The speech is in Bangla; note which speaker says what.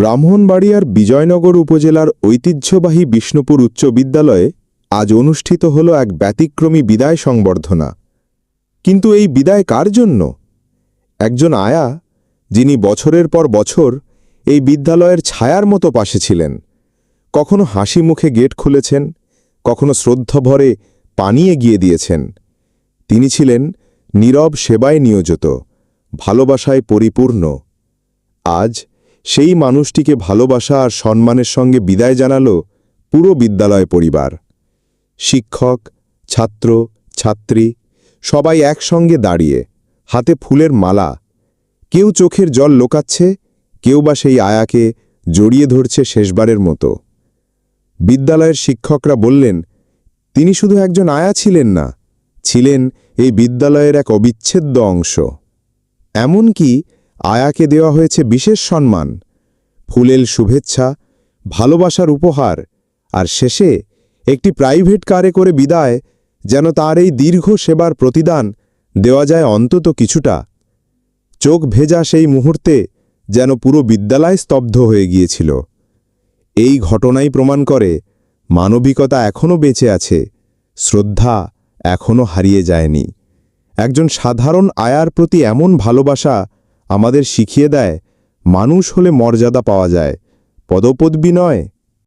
Speaker 1: ব্রাহ্মণবাড়িয়ার বিজয়নগর উপজেলার ঐতিহ্যবাহী বিষ্ণুপুর উচ্চ বিদ্যালয়ে আজ অনুষ্ঠিত হল এক ব্যতিক্রমী বিদায় সংবর্ধনা। কিন্তু এই বিদায় কার জন্য? একজন আয়া, যিনি বছরের পর বছর এই বিদ্যালয়ের ছায়ার মতো পাশে ছিলেন, কখনো হাসি মুখে গেট খুলেছেন, কখনো শ্রদ্ধভরে পানি এগিয়ে দিয়েছেন। তিনি ছিলেন নীরব সেবায় নিয়োজিত, ভালোবাসায় পরিপূর্ণ। আজ সেই মানুষটিকে ভালোবাসা আর সম্মানের সঙ্গে বিদায় জানাল পুরো বিদ্যালয় পরিবার। শিক্ষক, ছাত্র, ছাত্রী সবাই একসঙ্গে দাঁড়িয়ে হাতে ফুলের মালা। কেউ চোখের জল লোকাচ্ছে, কেউ বা সেই আয়াকে জড়িয়ে ধরছে শেষবারের মতো। বিদ্যালয়ের শিক্ষকরা বললেন, তিনি শুধু একজন আয়া ছিলেন না, ছিলেন এই বিদ্যালয়ের এক অবিচ্ছেদ্য অংশ। এমনকি আয়াকে দেওয়া হয়েছে বিশেষ সম্মান, ফুলেল শুভেচ্ছা, ভালোবাসার উপহার, আর শেষে একটি প্রাইভেট কারে করে বিদায়, যেন তার এই দীর্ঘ সেবার প্রতিদান দেওয়া যায় অন্তত কিছুটা। চোখ ভেজা সেই মুহূর্তে যেন পুরো বিদ্যালয় স্তব্ধ হয়ে গিয়েছিল। এই ঘটনাই প্রমাণ করে মানবিকতা এখনও বেঁচে আছে, শ্রদ্ধা এখনও হারিয়ে যায়নি। একজন সাধারণ আয়ার প্রতি এমন ভালোবাসা আমাদের শিখিয়ে দেয় মানুষ হলে মর্যাদা পাওয়া যায় পদপদবি নয়।